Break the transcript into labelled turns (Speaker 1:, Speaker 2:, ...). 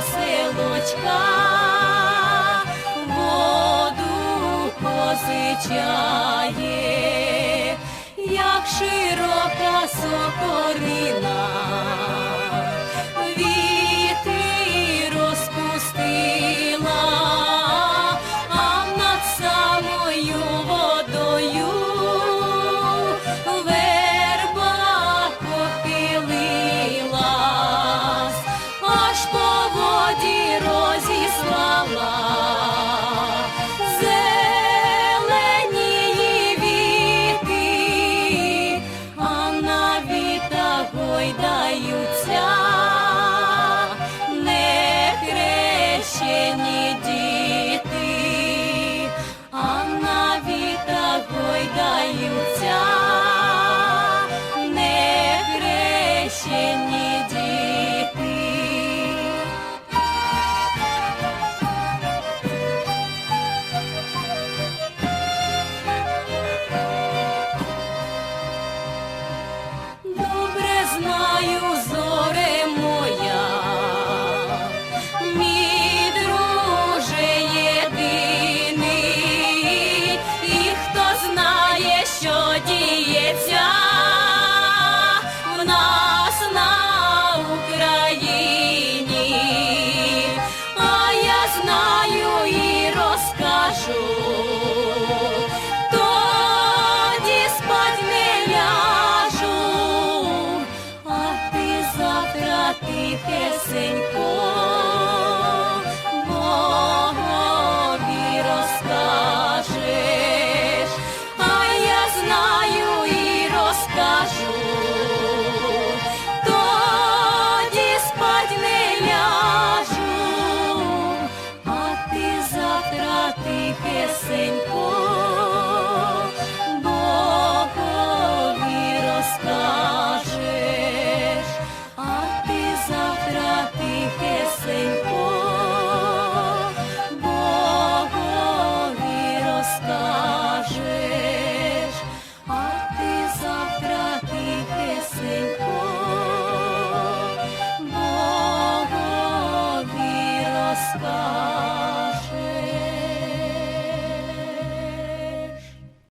Speaker 1: веселочка, воду позичає, як широка сокорина.